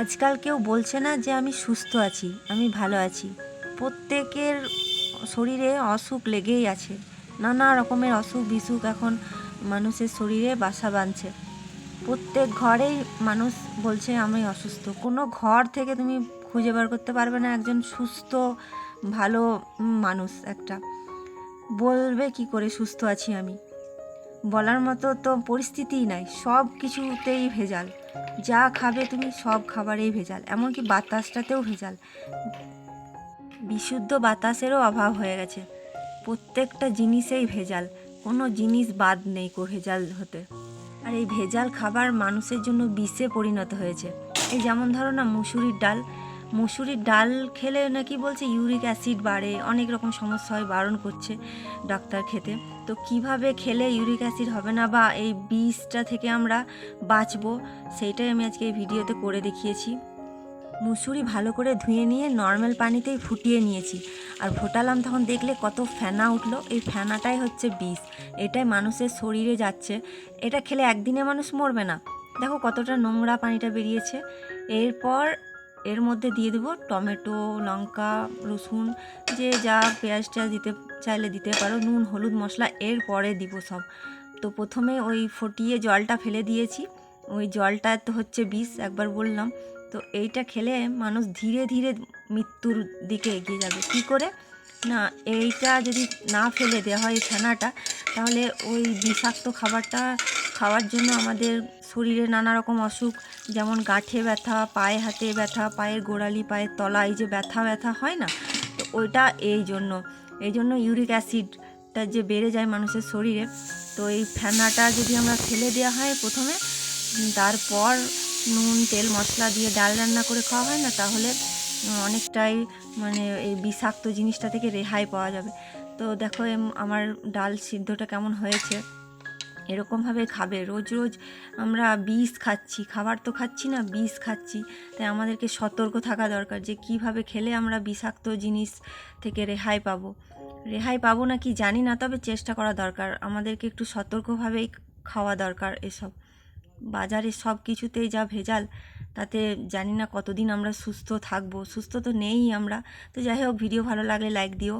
আজকাল কেউ বলছে না যে আমি সুস্থ আছি, আমি ভালো আছি। প্রত্যেকের শরীরে অসুখ লেগেই আছে। নানা রকমের অসুখ বিসুখ এখন মানুষের শরীরে বাসা বাঁধছে। প্রত্যেক ঘরেই মানুষ বলছে, আমি অসুস্থ। কোনো ঘর থেকে তুমি খুঁজে বার করতে পারবে না, একজন সুস্থ, ভালো মানুষ একটা। বলবে কি করে, সুস্থ আছি আমি? বলার মতো তো পরিস্থিতিই নাই। সব কিছুতেই ভেজাল। যা খাবে তুমি সব খাবারেই ভেজাল, এমনকি বাতাসটাতেও ভেজাল। বিশুদ্ধ বাতাসেরও অভাব হয়ে গেছে। প্রত্যেকটা জিনিসেই ভেজাল, কোনো জিনিস বাদ নেই কো ভেজাল হতে। আর এই ভেজাল খাবার মানুষের জন্য বিষে পরিণত হয়েছে। এই যেমন ধরো না মুসুরির ডাল মুসুরির ডাল খেলে নাকি বলছে ইউরিক অ্যাসিড বাড়ে, অনেক রকম সমস্যা হয়, বারণ করছে ডাক্তার খেতে। তো কীভাবে খেলে ইউরিক অ্যাসিড হবে না বা এই বিষটা থেকে আমরা বাঁচবো, সেইটাই আমি আজকে এই ভিডিওতে করে দেখিয়েছি। মুসুরি ভালো করে ধুয়ে নিয়ে নর্মাল পানিতেই ফুটিয়ে নিয়েছি। আর ফোটালাম তখন দেখলে কত ফেনা উঠল, এই ফেনাটাই হচ্ছে বিষ এটাই মানুষের শরীরে যাচ্ছে। এটা খেলে একদিনে মানুষ মরবে না। দেখো কতটা নোংরা পানিটা বেরিয়েছে। এরপর এর মধ্যে দিয়ে দেবো টমেটো, লঙ্কা, রসুন, যে যা পেঁয়াজ টেয়াজ দিতে চাইলে দিতে পারো, নুন, হলুদ মশলা, এর পরে দিব সব। তো প্রথমে ওই ফটিয়ে জলটা ফেলে দিয়েছি। ওই জলটা তো হচ্ছে বিষ, একবার বললাম। তো এইটা খেলে মানুষ ধীরে ধীরে মৃত্যুর দিকে এগিয়ে যাবে। কি করে? না, এইটা যদি না ফেলে দেওয়া হয় ছানাটা, তাহলে ওই বিষাক্ত খাবারটা খাওয়ার জন্য আমাদের শরীরে নানা রকম অসুখ, যেমন গাঁঠে ব্যথা, পায়ে হাতে ব্যথা, পায়ের গোড়ালি, পায়ের তলায় যে ব্যথা ব্যথা হয় না? তো ওইটা এই জন্য। এই জন্য ইউরিক অ্যাসিডটা যে বেড়ে যায় মানুষের শরীরে, তো এই ফেনাটা যদি আমরা ফেলে দেওয়া হয় প্রথমে তারপর নুন, তেল, মশলা দিয়ে ডাল রান্না করে খাওয়া হয় না, তাহলে অনেকটাই মানে এই বিষাক্ত জিনিসটা থেকে রেহাই পাওয়া যাবে। তো দেখো আমার ডাল সিদ্ধটা কেমন হয়েছে। এরকমভাবে খাবে। রোজ রোজ আমরা বিষ খাচ্ছি, খাবার তো খাচ্ছি না, বিষ খাচ্ছি। তাই আমাদেরকে সতর্ক থাকা দরকার যে কীভাবে খেলে আমরা বিষাক্ত জিনিস থেকে রেহাই পাবো। রেহাই পাবো না কি জানি না, তবে চেষ্টা করা দরকার। আমাদেরকে একটু সতর্কভাবেই খাওয়া দরকার এসব। বাজারে সব কিছুতেই যা ভেজাল, তাতে জানি না কতদিন আমরা সুস্থ থাকব। সুস্থ তো নেই আমরা। তো যাই হোক, ভিডিও ভালো লাগলে লাইক দিও।